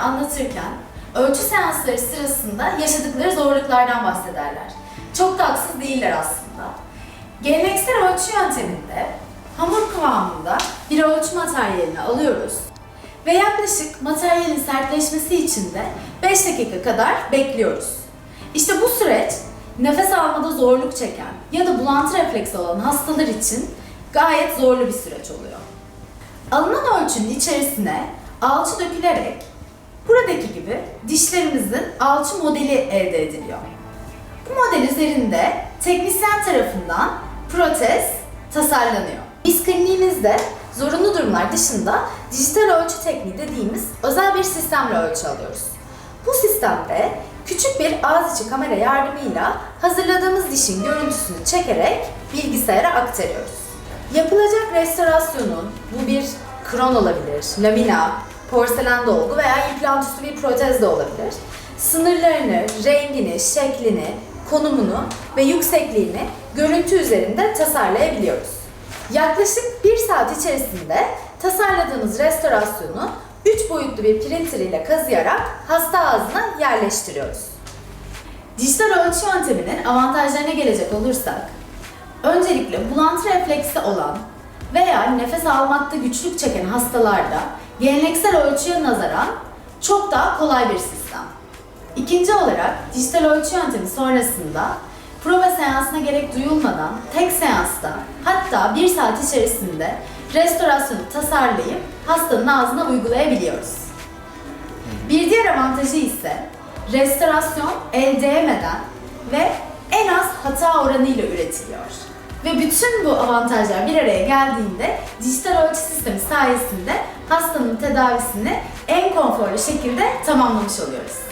anlatırken ölçü seansları sırasında yaşadıkları zorluklardan bahsederler. Çok da haksız değiller aslında. Geleneksel ölçü yönteminde hamur kıvamında bir ölçü materyalini alıyoruz ve yaklaşık materyalin sertleşmesi için de 5 dakika kadar bekliyoruz. İşte bu süreç nefes almada zorluk çeken ya da bulantı refleksi olan hastalar için gayet zorlu bir süreç oluyor. Alınan ölçünün içerisine alçı dökülerek buradaki gibi dişlerimizin alçı modeli elde ediliyor. Bu model üzerinde teknisyen tarafından protez tasarlanıyor. Biz kliniğimizde zorunlu durumlar dışında dijital ölçü tekniği dediğimiz özel bir sistemle ölçü alıyoruz. Bu sistemde küçük bir ağız içi kamera yardımıyla hazırladığımız dişin görüntüsünü çekerek bilgisayara aktarıyoruz. Yapılacak restorasyonun bu bir kron olabilir, lamina, porselen dolgu veya implant üstü bir protez de olabilir. Sınırlarını, rengini, şeklini, konumunu ve yüksekliğini görüntü üzerinde tasarlayabiliyoruz. Yaklaşık bir saat içerisinde tasarladığımız restorasyonu 3 boyutlu bir printer ile kazıyarak hasta ağzına yerleştiriyoruz. Dijital ölçü yönteminin avantajlarına gelecek olursak, öncelikle bulantı refleksi olan veya nefes almakta güçlük çeken hastalarda geleneksel ölçüye nazaran çok daha kolay bir sistem. İkinci olarak dijital ölçü yöntemi sonrasında prova seansına gerek duyulmadan tek seansta hatta bir saat içerisinde restorasyonu tasarlayıp hastanın ağzına uygulayabiliyoruz. Bir diğer avantajı ise restorasyon el değmeden ve en az hata oranıyla üretiliyor. Ve bütün bu avantajlar bir araya geldiğinde dijital ölçü sistemi sayesinde hastanın tedavisini en konforlu şekilde tamamlamış oluyoruz.